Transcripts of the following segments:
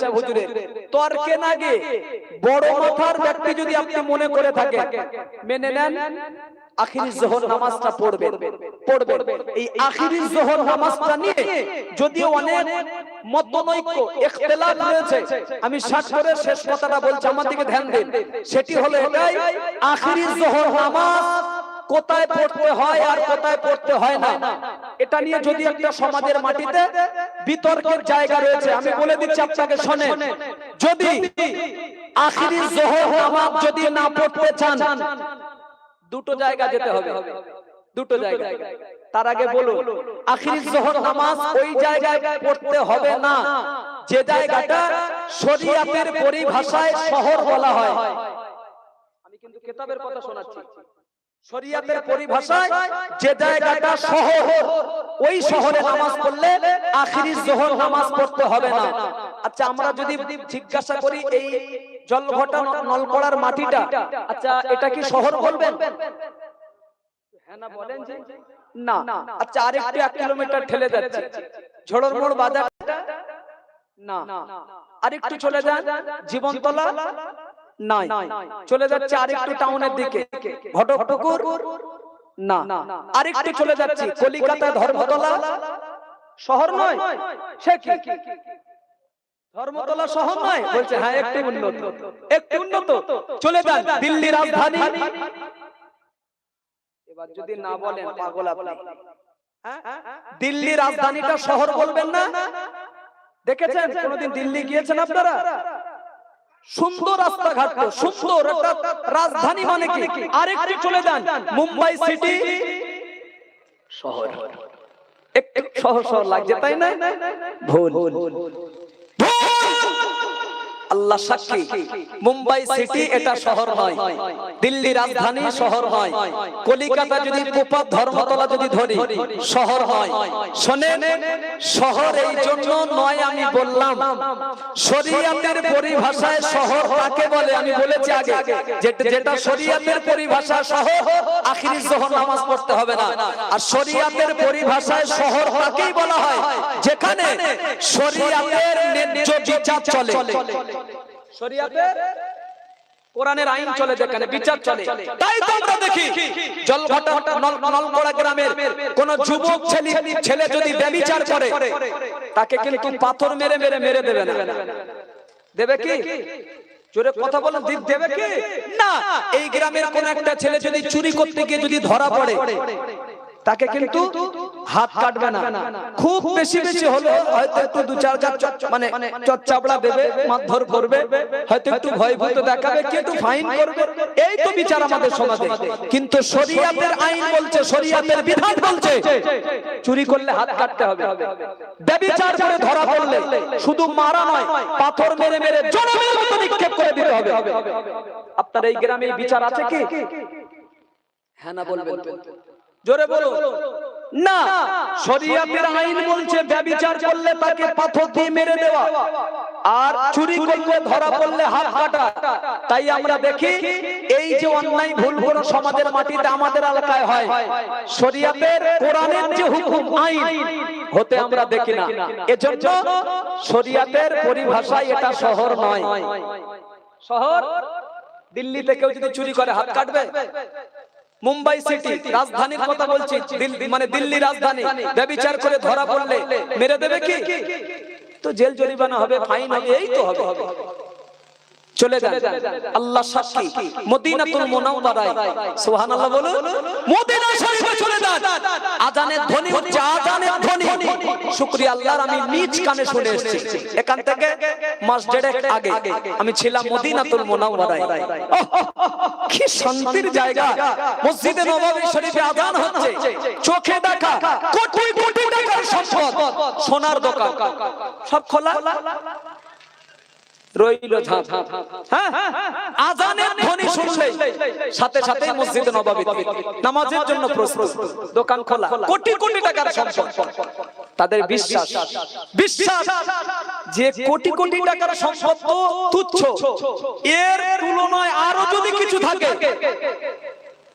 সাহেব হুজুরের তর্কে না গিয়ে বড় মাথার ব্যক্তি যদি আপনি মনে করে থাকেন মেনে নেন আখিরি জোহর নামাজটা পড়বেন পড়বেন এই আখিরি জোহর নামাজটা নিয়ে যদিও অনেক মতনৈক্য ইখতিলাফ রয়েছে। আমি শেষ করে শেষ কথাটা বলছি আমার দিকে ধ্যান দিন। সেটি হলো এটাই আখিরি জোহর নামাজ কোথায় পড়তে হয় আর কোথায় পড়তে হয় না। এটা নিয়ে যদি একটা সমাজের মাটিতে বিতর্কের জায়গা রয়েছে, আমি বলে দিচ্ছি আপনাকে শোনে যদি আখিরি জোহর নামাজ যদি না পড়তে চান, দুটো জায়গা যেতে হবে। দুটো জায়গা। তার আগে বলুন আখিরি জোহর নামাজ ওই জায়গায় পড়তে হবে না। যে জায়গাটা শরীয়তের পরিভাষায় শহর বলা হয়। আমি কিন্তু কিতাবের কথা শোনাচ্ছি। শরিয়াতের পরিভাষায় যে জায়গাটা শহর ওই শহরে নামাজ পড়লে আখিরি জোহর নামাজ পড়তে হবে না। আচ্ছা আমরা যদি জিজ্ঞাসা করি এই জলঘটা নলকড়ার মাটিটা আচ্ছা এটা কি শহর বলবেন? হ্যাঁ না না আচ্ছা আরেকটু এক কিলোমিটার ঠেলে যাচ্ছে। ঝড়র মোড় বাজারটা না আরেকটু চলে যান জীবনতলা? নাই চলে যাচ্ছে আরেকটু টাউনের দিকে। ঘটকপুকুর না। আরেকটু চলে যাচ্ছে কলিকাতা ধর্মতলা। শহর নয়? সে কি? ধর্মতলা শহর নয়? বলছে হ্যাঁ একটু উন্নত। একটু উন্নত। চলে যান। দিল্লি রাজধানী। এবার যদি না বলেন পাগল আপনি। হ্যাঁ? দিল্লি রাজধানীটা শহর বলবেন না? দেখেছেন? কোনদিন দিল্লি গিয়েছেন আপনারা? সুন্দর রাস্তাঘাট সুন্দর রাজধানী মানে কি? আরেকটু চলে যান, মুম্বাই সিটি। শহর। একটু শহর শহর লাগছে, তাই না? ভুল। আল্লাহ সাক্ষী। মুম্বাই সিটি এটা শহর নয় দিল্লি রাজধানী শহর নয় কলিকাতা যদি পোপা ধর্মতলা যদি ধরি, শহর নয় শোনেন, শহর এই জন্য নয় আমি বললাম। শরিয়াতের পরিভাষায় শহর কাকে বলে? আমি বলেছি আগে। যেটা- শরিয়াতের পরিভাষা শহর, আখিরি জোহর নামাজ পড়তে হবে না। আর শরিয়াতের পরিভাষায় শহর কাকেই বলা হয়? যেখানে শরিয়াতের ন্যায্য বিচার চলে। শরিয়াতের কোরআনের আইন চলে যেখানে বিচার চলে। তাই তো আমরা দেখি জলঘাটা নলকড়া গ্রামের কোন যুবক ছেলে ছেলে যদি করে তাকে কিন্তু পাথর মেরে মেরে মেরে দেবে না। দেবে কি? জোরে কথা বলেন দি- দেবে কি? না এই গ্রামের কোন একটা ছেলে যদি চুরি করতে গিয়ে যদি ধরা পড়ে তাকে কিন্তু হাত কাটবে না। খুব বেশি বেশি হলো হয়তো একটু দু চার চার মানে চচ্চাবড়া দেবে মারধর করবে হয়তো একটু ভয়ভূত দেখাবে কি একটু ফাইন করবে। এই তো বিচার আমাদের সমাজে। কিন্তু শরিয়াতের আইন বলছে শরিয়াতের বিধান বলছে। চুরি করলে হাত কাটতে হবে। ব্যবিচার করে ধরা পড়লে শুধু মারা নয় পাথর মেরে মেরে জনমের মতো নিক্ষেপ করে দিতে হবে। আপনার এই গ্রামে বিচার আছে কি? হ্যাঁ না বলবেন জোরে বলো না, শরিয়াতের আইন বলছে ব্যভিচার করলে তাকে পাথর দিয়ে মেরে দেওয়া। আর চুরি করলে, ধরা পড়লে হাত কাটা। তাই আমরা দেখি, এই যে অন্যায় ভুল কোন সমাজের মাটিতে আমাদের এলাকায় হয়, শরিয়াতের কোরআনের যে হুকুম, আইন, হতে আমরা দেখি না। এজন্য শরিয়াতের পরিভাষায় এটা শহর নয়। শহর? দিল্লিতে কেউ যদি চুরি করে, হাত কাটবে? মুম্বাই সিটি রাজধানীর কথা বলছি। দিল্লি মানে দিল্লি রাজধানী ব্যবচার করে ধরা পড়লে মেরে দেবে কি? তো জেল জরিমানা হবে ফাইন হবে এই তো হবে। চলে যান। আল্লাহ সাক্ষী। মদিনাতুল মুনাওয়ারায়। সুবহানাল্লাহ বলুন। মদিনা শরীফে চলে যান। আজানের ধ্বনি হচ্ছে আজানের ধ্বনি। শুকরিয়া আল্লাহর আমি নিজ কানে শুনে এসেছি। এখান থেকে মাস দেড়েক আগে আমি ছিলাম মদিনাতুল মুনাওয়ারায়। কি শান্তির জায়গা। মসজিদে নববী শরীফে আজান হচ্ছে। চোখে দেখা কোটি কোটি টাকার সম্পদ। সোনার দোকান। সব খোলা? রইল ঝাঁপ আজানের ধ্বনি শুনলে। সাথে সাথে মসজিদে নববী নামাজের জন্য প্রস্তুত। দোকান খোলা। কোটি কোটি টাকার সম্পদ। তাদের বিশ্বাস। বিশ্বাস। যে কোটি কোটি টাকার সম্পদ তো তুচ্ছ। এর তুলনায় আরও যদি কিছু থাকে।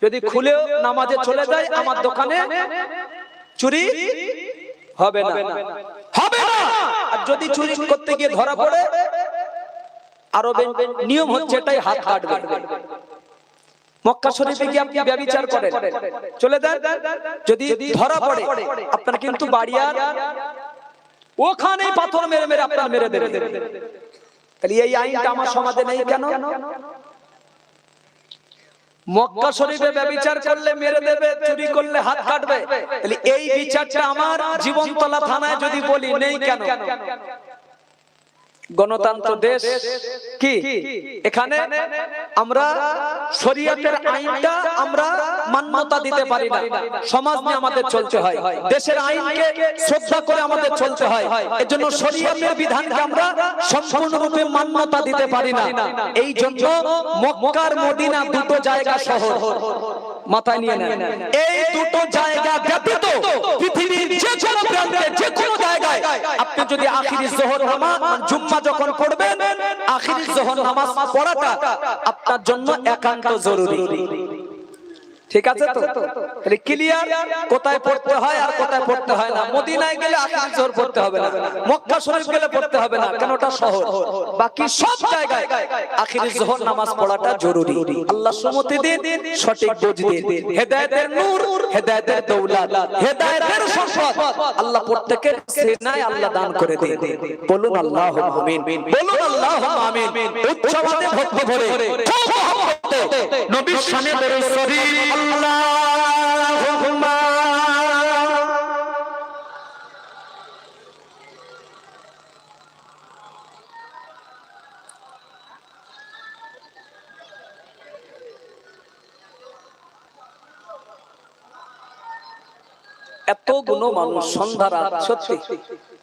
যদি খুলেও নামাজে চলে যায় আমার দোকানে চুরি হবে না। হবে না। আর যদি চুরি করতে গিয়ে ধরা পড়ে আরবে নিয়ম হচ্ছে এটাই হাত কাটবে। মক্কা শরীফে ব্যবচার মেরে দেবে। করলে মেরে দেবে, চুরি করলে হাত কাটবে। তাহলে এই বিচারটা আমার জীবনতলা থানায় যদি বলি, নেই কেন? গণতন্ত্র দেশ কি? এখানে আমরা শরীয়তের আইনটা আমরা মান্যতা দিতে পারি না। সমাজ নিয়ে আমাদের চলতে হয়। দেশের আইনকে শ্রদ্ধা করে আমাদের চলতে হয়। এজন্য শরীয়তের বিধানকে আমরা সম্পূর্ণরূপে মান্যতা দিতে পারি না। এই জন্য মক্কার মদিনা দুটো জায়গা শহর। মাথায় নিয়ে নেন। এই দুটো জায়গা ব্যতীত পৃথিবীর যে কোনো জায়গায়, আপনি যদি আখিরি জোহর নামাজ, জুম্মা যখন পড়বেন, আখিরি জোহর নামাজ পড়াটা আপনার জন্য একান্ত জরুরি। ঠিক আছে তো? তাহলে ক্লিয়ার কোথায় পড়তে হয় আর কোথায় পড়তে হয় না? মদিনায় গেলে জোহর পড়তে হবে না। মক্কা শরীফ গেলে পড়তে হবে না। কেন ওটা শহর বাকি সব জায়গায় আখিরি জোহর নামাজ পড়াটা জরুরি। আল্লাহ সুমতি দিন সঠিক বুঝ দিন। হেদায়েতের নূর হেদায়েতের দৌলত হেদায়েতের সম্পদ। আল্লাহ প্রত্যেকের সেনায় আল্লাহ দান করে দিন। বলুন আল্লাহ আমিন। বলুন আল্লাহ আমিন। উচ্চবাদে ভক্তি ভরে। নবীর শানে দরুদ শরীফ এত গুণ মানুষ সন্ধ্যা রাত সত্যি।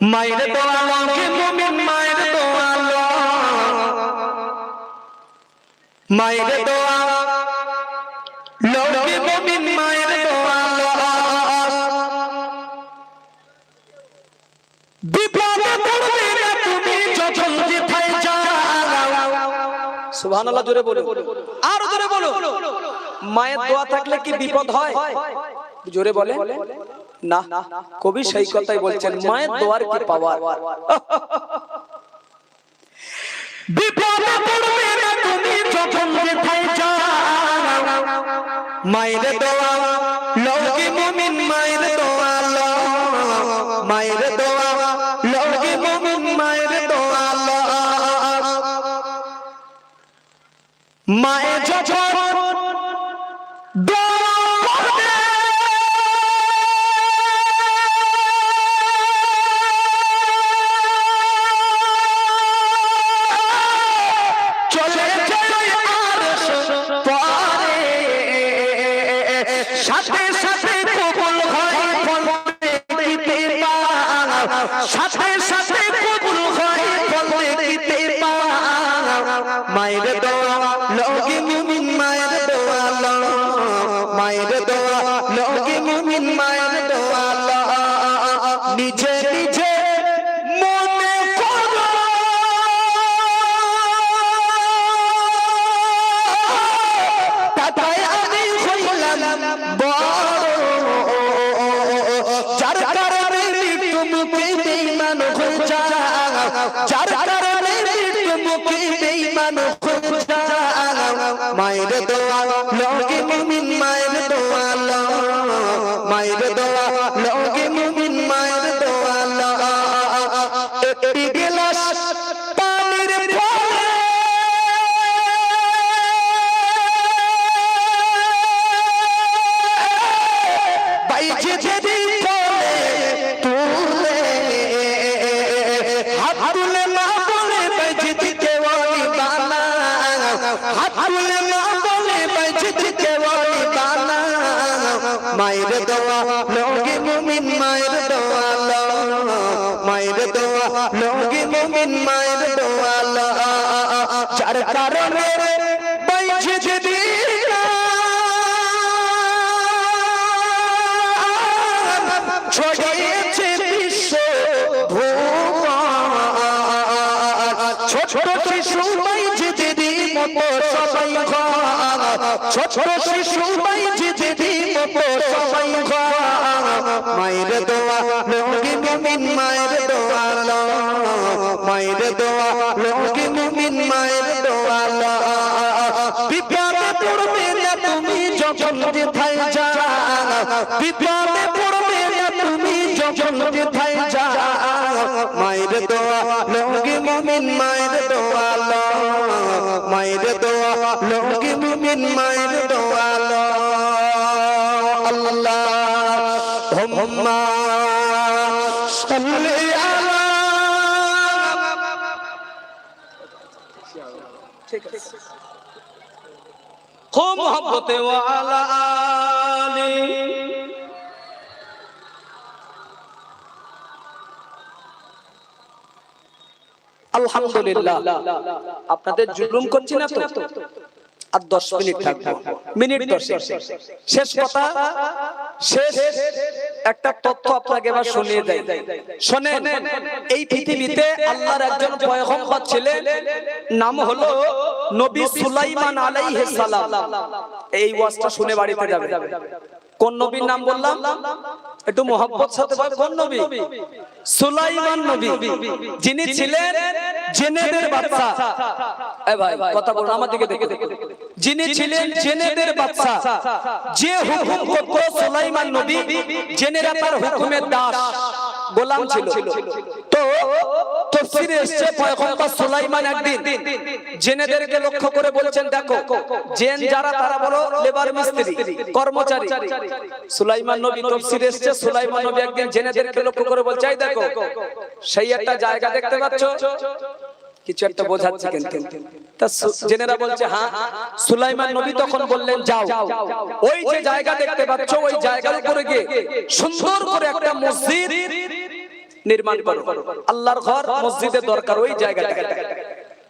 মায়ের দোয়ালকে মুমিন মায়ের দোয়াল? মায়ের দোয়া লোকে মুমিন মায়ের দোয়াল। বিপদে পড়বে না তুমি যখন যেথায় যাও। সুবহানাল্লাহ জোরে বলো আর জোরে বলো মায়ের দোয়া থাকলে কি বিপদ হয়? জোরে বলে না, কবি সেই কথাই বলছেন, মায়ের দোয়ার কি পাওয়ার? মায়ের দোয়া মায়ের লও মায়ের লৌকি মুমিন, মায়ের দোয়া লও মায়ে যখন দোয়া Come on. সবাই ছোট শিশু সবাই মায়ের দোয়া মায়ের দোয়া মায়ের দোয়া তুমি যখন তুমি যখন আলহামদুলিল্লাহ। আপনাদের জুলুম করছি না তো? আর দশ মিনিট থাকব। মিনিট শেষ কথা শেষ একটা তথ্য আপনাকে এবার শুনিয়ে দেয়। শোনেন, এই পৃথিবীতে আল্লাহর একজন পয়গম্বর ছিলেন, নাম হলো নবী সুলাইমান আলাইহিস সালাম। এই ওয়াজটা শুনে বাড়িতে যাবে। কোন নবীর নাম বললাম? একটু মোহাম্মদ সাথে বল কোন নবী? সুলাইমান নবী। যিনি ছিলেন জেনেদের বাচ্চা এ ভাই, কথা বলুন, আমার দিকে দেখে দেখে যিনি ছিলেন জেনেদের বাচ্চা যে হুকুম করত সুলাইমান নবী জেনেরা তার হুকুমের দাস। গোলাম ছিল। তো তফসিরে এসেছে পয়গম্বর সুলাইমান একদিন। জেনেদেরকে লক্ষ্য করে বলছেন দেখো জেন যারা তারা বলো লেবার মিস্ত্রি কর্মচারী। সুলাইমান নবী তফসিরে এসেছে সুলাইমান নবী একদিন জেনেদেরকে লক্ষ্য করে বলছে দেখো সেই একটা জায়গা দেখতে পাচ্ছ? কিছু একটা বোঝাচ্ছে কিন্তু। তা জেনেরা বলছে হ্যাঁ সুলাইমান নবী তখন বললেন যাও। ওই যে জায়গা দেখতে পাচ্ছ ওই জায়গার উপরে গিয়ে সুন্দর করে একটা মসজিদ নির্মাণ করো। আল্লাহর ঘর মসজিদের দরকার ওই জায়গাটা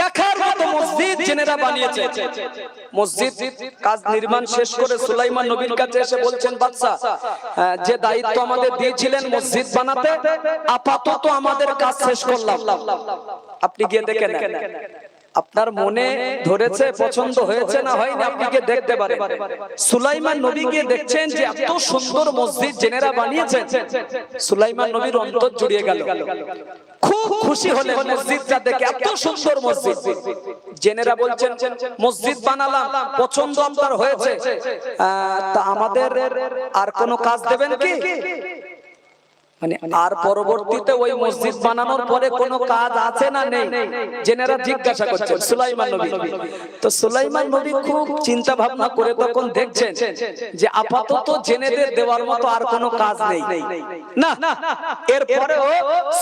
দেখার মতো মসজিদ জেনেরা বানিয়েছে। মসজিদ কাজ নির্মাণ শেষ করে সুলাইমান নবীর কাছে এসে বলছেন বাদশা যে দায়িত্ব আমাদের দিয়েছিলেন মসজিদ বানাতে আপাতত আমাদের কাজ শেষ করলাম। আপনি গিয়ে দেখেন আপনার মনে ধরেছে পছন্দ হয়েছে না হয়নি? আপনি গিয়ে দেখতে পারেন? সুলাইমান নবী গিয়ে দেখছেন যে এত সুন্দর মসজিদ জেনেরা বানিয়েছেন। সুলাইমান নবীর অন্তর জুড়িয়ে গেল। খুব খুশি হলেন মসজিদটা দেখে। এত সুন্দর মসজিদ। জেনেরা বলছেন মসজিদ বানালাম পছন্দ আপনার হয়েছে। তা আমাদের আর কোনো কাজ দেবেন কি? আর পরবর্তীতে ওই মসজিদ বানানোর পরে কোনো কাজ আছে না নেই? জেনেরা জিজ্ঞাসা করছেন সুলাইমান নবী। তো সুলাইমান নবী খুব চিন্তা ভাবনা করে তখন দেখছেন যে আপাতত জেনেদের দেওয়ার মতো আর কোনো কাজ নেই। না এরপরেও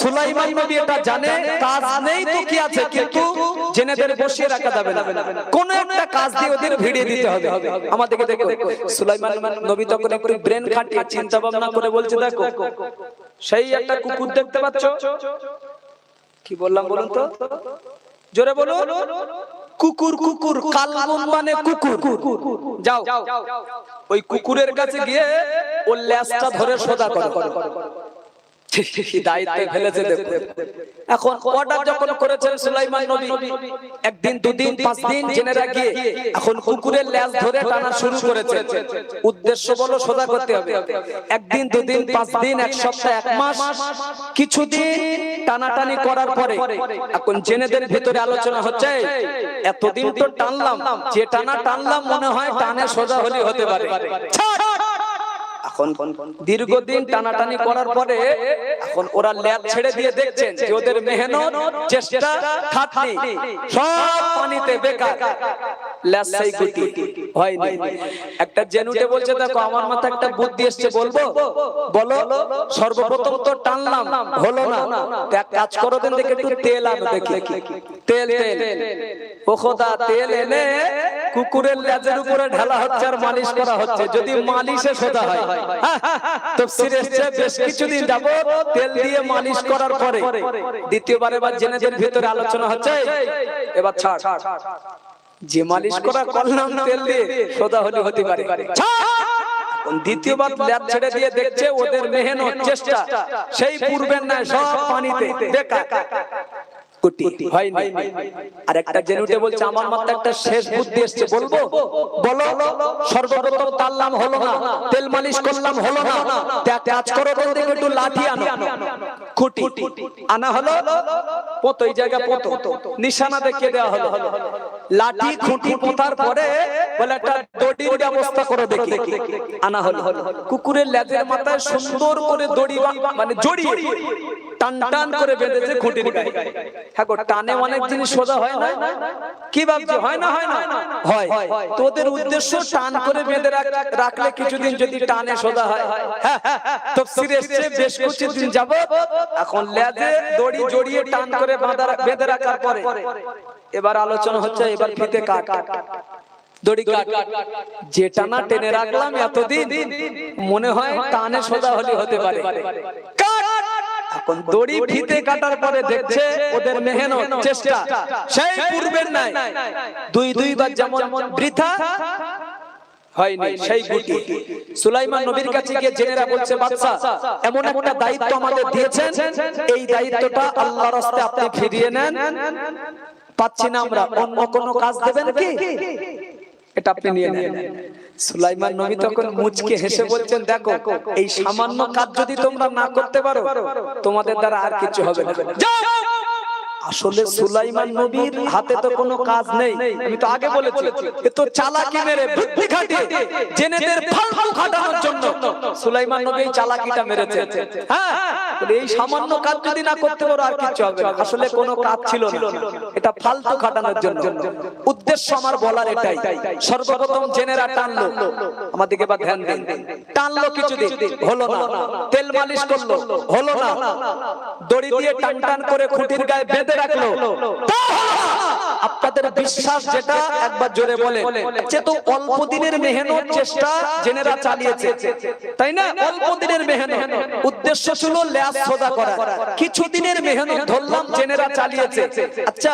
সুলাইমান নবী এটা জানে কাজ নেই তো কি আছে কিন্তু জেনেদের বসিয়ে রাখা যাবে না। কোন একটা কাজ দিয়ে ওদের ভিড়িয়ে দিতে হবে। আমাদেরকে দেখো সুলাইমান নবী তখন একটু ব্রেন খাটিয়ে চিন্তা ভাবনা করে বলছে দেখো সেই একটা কুকুর দেখতে পাচ্ছ? কি বললাম বলুন তো? জোরে বলো কুকুর কুকুর কালবন মানে কুকুর। যাও। ওই কুকুরের কাছে গিয়ে ওর ল্যাসটা ধরে সোজা করো। দায়িত্বে ফেলেছে এখন অর্ডার যখন করেছেন সুলাইমান নবী একদিন দুদিন পাঁচ দিন জেনেরা গিয়ে এখন কুকুরের ল্যাস ধরে টানা শুরু করেছে উদ্দেশ্য বলো সোজা করতে হবে। একদিন দুদিন পাঁচ দিন এক সপ্তাহ এক মাস কিছুদিন টানাটানি করার পরে এখন জেনেদের ভিতরে আলোচনা হচ্ছে এতদিন তো টানলাম যে টানা টানলাম মনে হয় টানে সোজা হলে হতে পারে! এখন দীর্ঘদিন টানাটানি করার পরে এখন ওরা ল্যাব ছেড়ে দিয়ে দেখছেন যে ওদের মেহনত চেষ্টা খাটনি সব পানিতে বেকার। একটা জেনুটে বলছে একটা বুদ্ধি বলব? কুকুরের লেজের উপরে ঢালা হচ্ছে আর মালিশ করা হচ্ছে। যদি মালিশে সোজা হয়। বেশ কিছুদিন যাব তেল দিয়ে মালিশ করার পরে। দ্বিতীয়বার এবার জেনেদের ভিতরে আলোচনা হচ্ছে এবার ছাড়। যে মালিশ করা করলাম তেল দিয়ে সোজা হলে হতে পারে। দ্বিতীয়বার ল্যাব ছেড়ে দিয়ে দেখছে ওদের মেহনত চেষ্টা। সেই পূর্বের নাই সব পানিতে বেকার। কোটি। হয়নি। আর একটা জেনুটে বলছে আমার মাথায় একটা শেষ বুদ্ধি এসছে বলব? বলো। সর্বপ্রথম তাল্লাম হলো না। তেল মালিশ করলাম হলো না। কাজ করো বলতে একটু লাঠি আনো। খুঁটি আনা। হলো? পত এই জায়গা পত নিশানা দেখিয়ে দেওয়া হলো। লাঠি খুঁটি পোতার পরে বলে একটা দড়ির ব্যবস্থা করে দেখি। আনা হলো। কুকুরের লেজের মাথায় সুন্দর করে দড়ি মানে জড়িয়ে টান টান করে বেঁধেছে খুঁটির গায়ে। হ্যাঁ টানে অনেক জিনিস সোজা হয় না? কি ভাবছ হয় না হয় না? হয় তোদের উদ্দেশ্য টান করে বেঁধে রাখ- রাখলে কিছুদিন যদি টানে সোজা হয়। হ্যাঁ, তো সিরিয়াসে বেশ কিছুদিন যাব এখন লেজে দড়ি জড়িয়ে টান করে বেঁধে রাখার পরে। এবার আলোচনা হচ্ছে এবার ফিতে কাট দড়ি কাট যেটা না টেনে রাখলাম এতদিন মনে হয় টানে সোজা হলে হতে পারে। এখন দড়ি ফিতে কাটার পরে দেখছে ওদের মেহনত চেষ্টা। সেই পূর্বের নাই। দুই দুইবার যেমন বৃথা হয়নি। সেই গুটি। সুলাইমান নবীর কাছে গিয়ে জেনেরা বলছে বাদশা এমন একটা দায়িত্ব আমাদের দিয়েছেন এই দায়িত্বটা আল্লাহর রাস্তে আপনি ফিরিয়ে নেন। পাচ্ছি না আমরা অন্য কোনো কাজ দেবেন কি? এটা আপনি নিয়ে নেন। সুলাইমান নবী তখন মুচকে হেসে বলছেন দেখো এই সামান্য কাজ যদি তোমরা না করতে পারো তোমাদের দ্বারা আর কিছু হবে না। যাও! আসলে সুলাইমান নবীর হাতে তো কোনো কাজ নেই। আমি তো আগে বলেছি এ তো চালাকি মেরে বুদ্ধি খাটিয়ে জেনেদের ফালতু খাটানোর জন্য সুলাইমান নবী চালাকিটা মেরেছে হ্যাঁ বলে এই সামান্য কাজ যদি না করতে পারো আর কিছু হবে না। আসলে কোনো কাজ ছিল না। এটা ফালতু খাটানোর জন্য। উদ্দেশ্য আমার বলার এটাই। সর্বপ্রথম জেনেরা টানলো। আমাদেরকে বা ধ্যান দেন। টানলো কিছুদিন হলো না তেল মালিশ করল হলো না। দড়ি দিয়ে টান টান করে খুঁটির গায়ে বেঁধে রাখল। তাও আপনাদের বিশ্বাস যেটা একবার জোরে বলে। যে তো অল্প দিনের মেহনত চেষ্টা জেনেরা চালিয়েছে। তাই না? অল্প দিনের মেহনত। উদ্দেশ্য ছিল ল্যাস সোজা করা কিছু দিনের মেহনত ধরলাম জেনেরা চালিয়েছে। আচ্ছা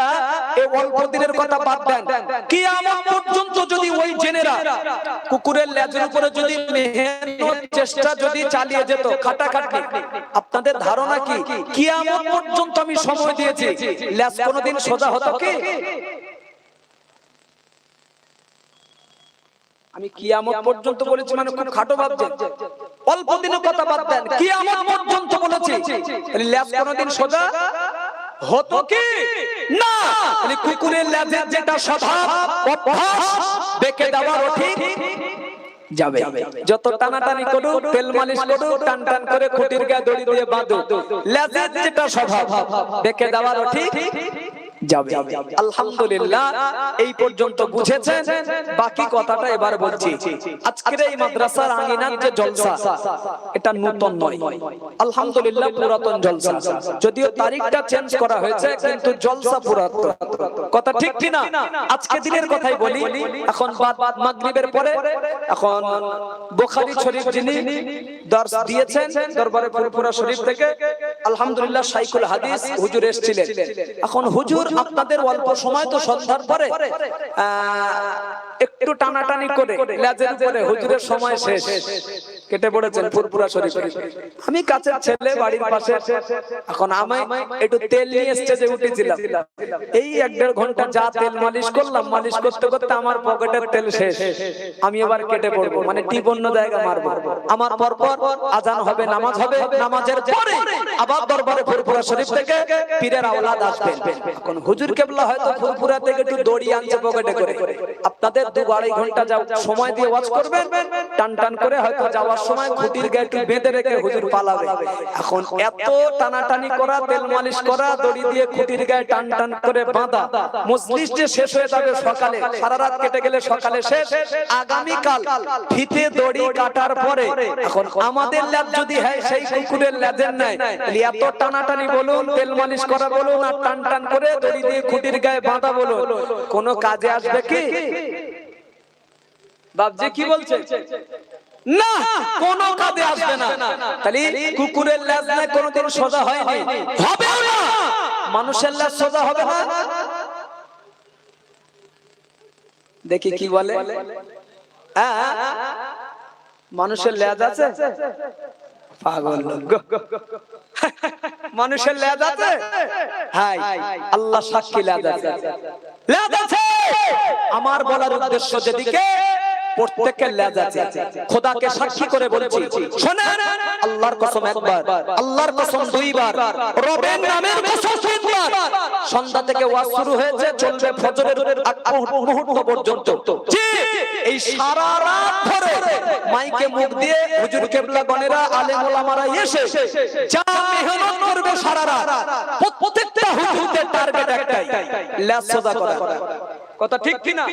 এই অল্প দিনের কথা বাদ দেন। কি আমার পর্যন্ত যদি ওই জেনেরা কুকুরের লেজের উপরে যদি মেহনত চেষ্টা যদি চালিয়ে যেত খাটাখাটি আপনাদের ধারণা কি? কিয়ামত পর্যন্ত আমি সময় দিয়েছি। লেজ কোনোদিন সোজা হতো কি? আমি কিয়ামত পর্যন্ত বলেছি মানে খুব খাটো ভাবছেন অল্প দিনের কথা বাদ দেন। কিয়ামত পর্যন্ত বলেছি। তাহলে লেজ কোনোদিন সোজা হতো কি? না। কুকুরের লেজের যেটা স্বভাব অভ্যাস বেঁকে দেওয়ার ঠিক যাবে। যত টানাটানি করুক তেল মালিশ করুক টান টান করে খুঁটির গায়ে দড়ি দিয়ে বাঁধো লেজের যেটা স্বভাব দেখে দেওয়ার ঠিক। যাবে। আলহামদুলিল্লাহ এই পর্যন্ত বুঝেছেন। বাকি কথাটা এবার বলছি। আজকের এই মাদ্রাসার আঙিনার যে জলসা এটা নতুন নয়। আলহামদুলিল্লাহ পুরাতন জলসা। যদিও তারিখটা চেঞ্জ করা হয়েছে কিন্তু জলসা পুরাতন। কথা ঠিক কি না আজকে দিনের কথাই বলি। এখন বাদ মাগরিবের পরে এখন বুখারী শরীফ যিনি দর্শ দিয়েছেন দরবারে শরীফ থেকে আলহামদুলিল্লাহ শাইখুল হাদিস হুজুর এসেছিলেন। এখন হুজুর আপনাদের অল্প সময় তো সন্ধ্যার পরে একটু টানাটানি করে, লেজের উপরে, হুজুরের সময় শেষ। কেটে পড়েছেন, ফুরফুরা শরীফ। আমি কাছের ছেলে, বাড়ির পাশে। এখন আমি একটু তেল নিয়ে স্টেজে উঠেছিলাম। এই এক দেড় ঘণ্টা যা তেল মালিশ করলাম, মালিশ করতে করতে আমার পকেটের তেল শেষ। আমি এবার কেটে পড়ব মানে টিপ অন্য জায়গা মারবো। আমার পরপর আজান হবে, নামাজ হবে, নামাজের পরে আবার দরবারে ফুরফুরা শরীফ থেকে পীরের আওলাদ আসবেন। এখন হুজুর কেবলা হয়তো ফুরফুরা থেকে একটু দড়ি আনছে পকেটে করে। আপনাদের দু আড়াই ঘণ্টা যাও, সময় দিয়ে ওয়াজ করবেন। টান টান করে হয়তো যাওয়ার সময় খুঁটির গায়ে একটু বেঁধে রেখে হুজুর পালাবে। এখন এত টানাটানি করা, তেল মালিশ করা, দড়ি দিয়ে খুঁটির গায়ে টান টান করে বাঁধা মজলিস যে শেষ হয়ে যাবে সকালে, সারা রাত কেটে গেলে সকালে শেষ, আগামীকাল ফিতে দড়ি কাটার পরে, এখন আমাদের ল্যাব যদি হয়, সেই কুকুরের ল্যাজের নাই এত টানাটানি বলুন, তেল মালিশ করা বলুন, আর টান টান করে দড়ি দিয়ে খুঁটির গায়ে বাঁধা বলুন কোনো কাজে আসবে কি? বাবজি কি বলছে? না কোন কাজে আসবে না। তাহলে কুকুরের ল্যাজ না কোনোদিন সোজা হয়নি? না। মানুষের ল্যাজ সোজা হবে না? দেখি কি বলে? মানুষের ল্যাজ আছে? পাগল লোক। মানুষের ল্যাজ আছে? হাই আল্লাহ সাক্ষী ল্যাজ আছে। ল্যাজ আছে। আমার বলার উদ্দেশ্য যেদিকে প্রত্যেকের আছে। খোদাকে সাক্ষী করে বলেছি। শোনেন! আল্লাহর কসম একবার। আল্লাহর কসম দুইবার রবের নামের কসম সন্ধ্যা থেকে ওয়াজ শুরু হয়েছে, চলবে ফজরের মুহূর্ত পর্যন্ত। এই সারা রাত ধরে মাইকে মুখ দিয়ে হুজুর কেবলা গনেরা আলেম ওলামারা এসে যা মেহনত করবে সারা রাত। প্রত্যেকটা হুজুরদের টার্গেট একটাই ল্যাজ সোজা করা। কথা ঠিক কি না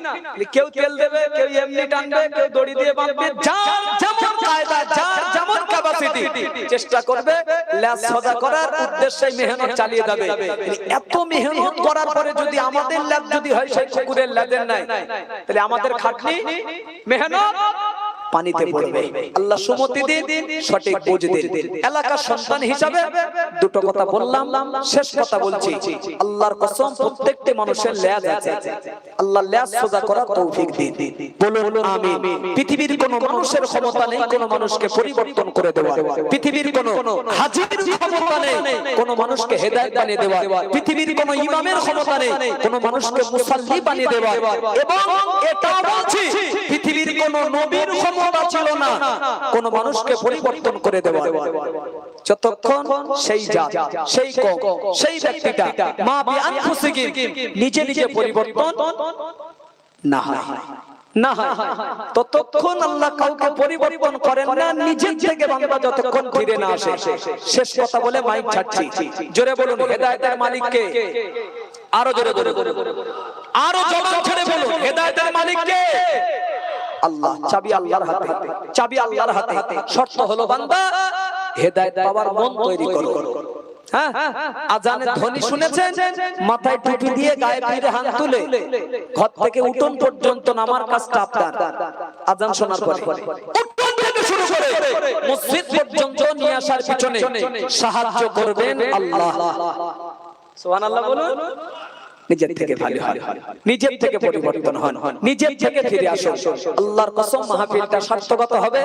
কেউ তেল দেবে কেউ এমনি টানবে কেউ দড়ি দিয়ে বাঁধবে। যার যেমন কায়দা যার যেমন ক্যাপাসিটি চেষ্টা করবে ল্যাস সদা করার উদ্দেশ্যে মেহনত চালিয়ে যাবে। এত মেহনত করার পরে যদি আমাদের ল্যাজ যদি হয় সেই কুকুরের ল্যাজের নাই। তাহলে আমাদের খাটনি মেহনত পানিতে পড়বে। আল্লাহ সুমতি দিন সঠিক বুঝ দিন। এলাকার সন্তান হিসাবে দুটো কথা বললাম শেষ কথা বলছি। আল্লাহর কসম প্রত্যেকটি মানুষের ল্যাজ আছে। আল্লাহ ল্যাজ সোজা করা তৌফিক দিন। বলুন আমিন। পৃথিবীর কোন মানুষের ক্ষমতা নেই কোন মানুষকে পরিবর্তন করে দেওয়া। পৃথিবীর কোন হাজির ক্ষমতা নেই কোন মানুষকে হেদায়েত বানিয়ে দেওয়া। পৃথিবীর কোন ইমামের ক্ষমতা নেই কোন মানুষকে মুসাল্লি বানিয়ে দেওয়া এবং এটা বলছি পৃথিবীর কোন নবীর ক্ষমতা ছিল না, কোন মানুষকে পরিবর্তন করে দেওয়া। যতক্ষণ সেই জাত, সেই কম সেই ব্যক্তিটা মা খুশিগির নিজে নিজে পরিবর্তন না হয়। জোরে বলুন, হেদায়েতের মালিককে। আরও জোরে জোরে আরও জবান ছেড়ে বলুন, হেদায়েতের মালিককে। আল্লাহ চাবি আল্লাহর হাতে চাবি আল্লাহর হাতে শর্ত হলো বান্দা হেদায়েত পাওয়ার মন তৈরি করো। হ্যাঁ? আজানের ধ্বনি শুনেছেন? মাথায় টুপি দিয়ে গায়ে ফিরে হাত তুলে। ঘর থেকে উঠোন পর্যন্ত নামার কাজটা আপনার। আজান শোনার পরে। শুরু করে। মসজিদ পর্যন্ত নিয়ে আসার পিছনে সাহায্য করবেন আল্লাহ। সুবহানাল্লাহ বলুন। নিজের থেকে ভালো হন। নিজের থেকে পরিবর্তন হন। নিজের থেকে ফিরে আসুন। আল্লাহর কসম মাহফিলটা সার্থকত হবে।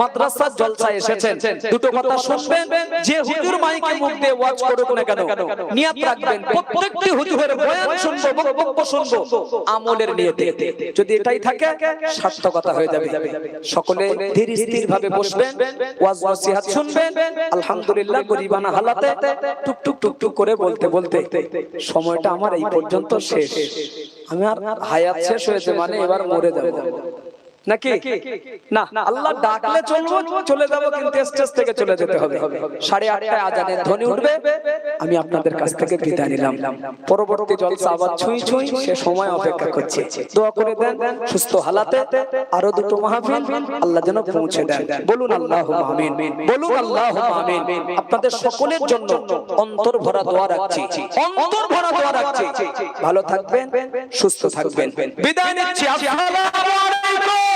মাদ্রাসার জলসা এসেছেন। দুটো কথা শুনবেন যে হুজুর মাইকে মুখ দিয়ে ওয়াজ করুক না কেন? নিয়াত রাখবেন। প্রত্যেকটি হুজুরের বয়ান শুনব বক্তব্য শুনব। আমলের নিয়তে। যদি এটাই থাকে সার্থকতা হয়ে যাবে। সকলে ধীর স্থির ভাবে বসবেন ওয়াজ নসিহত শুনবেন আলহামদুলিল্লাহ গরিবানা হালাতে টুক টুক টুক টুক করে বলতে বলতে সময়টা আমার এই পর্যন্ত শেষ। আমি আর হায়াত শেষ হয়েছে মানে এবার মরে যাব। নাকি? না আল্লাহ ডাকলে চলবো চলে যাব কিন্তু স্টেজ থেকে চলে যেতে হবে। সাড়ে আটটায় আজানের ধ্বনি উঠবে আমি আপনাদের কাছ থেকে বিদায় নিলাম। পরবর্তী জলসা আবার ছুঁই ছুঁই সে সময় অপেক্ষা করছে। দোয়া করে দেন সুস্থ হালাতে আরও দুটো মাহফিল। আল্লাহ যেন পৌঁছে দেন। বলুন আল্লাহ আমিন। বলুন আল্লাহ আমিন। আপনাদের সকলের জন্য অন্তর ভরা দোয়া রাখছি। অন্তর ভরা দোয়া রাখছি। ভালো থাকবেন সুস্থ থাকবেন। বিদায় নিচ্ছি। আসসালামু আলাইকুম।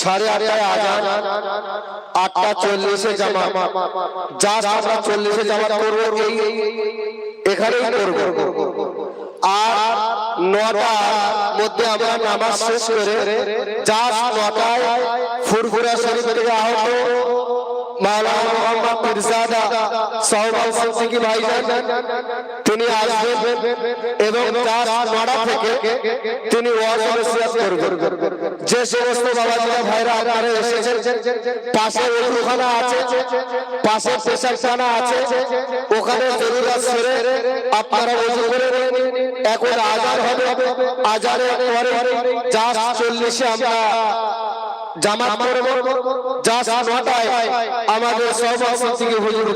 সাড়ে আটটায় আজান আটটা চল্লিশে জামা জাস্ট আমরা চল্লিশে জামা করব এই এখানেই করব। আর নটার মধ্যে আমরা নামাজ শেষ করে জাস্ট নটায় ফুরফুরা শরীফ থেকে আহত মাওলানা মোহাম্মদ পীরজাদা সহবাল সিদ্দিকী ভাইজান। তিনি আসবেন এবং তার নড়া থেকে তিনি যে সমস্ত বাবাজিরা ভাইরা এসেছেন, পাশে আছে পাশে আছে, ওখানে জরুরত সেরে আপনারা করে হবে জাস্ট চল্লিশে আমরা আমাদের সভাপতি হুজুর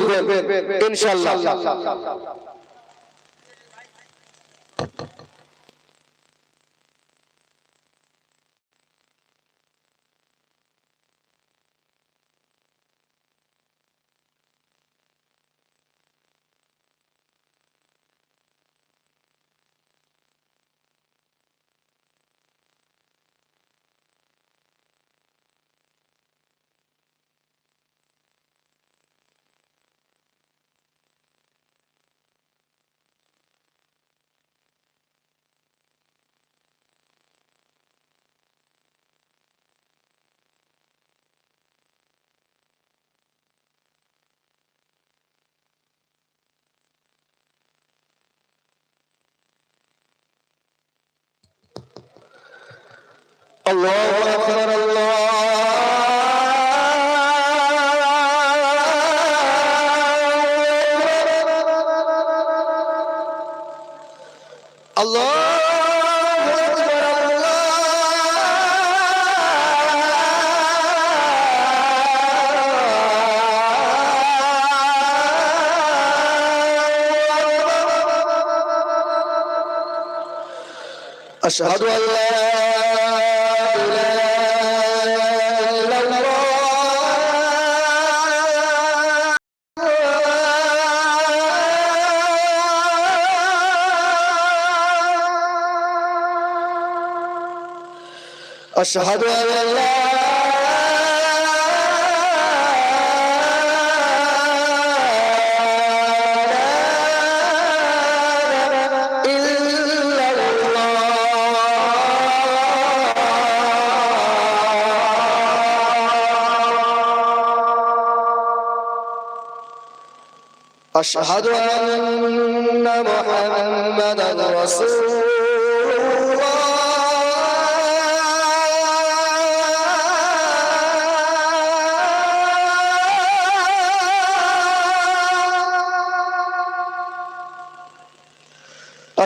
الله أكبر الله الله أكبر الله أشهد أن أشهد أن لا أشهد أن محمدا رسول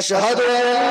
أشهد أن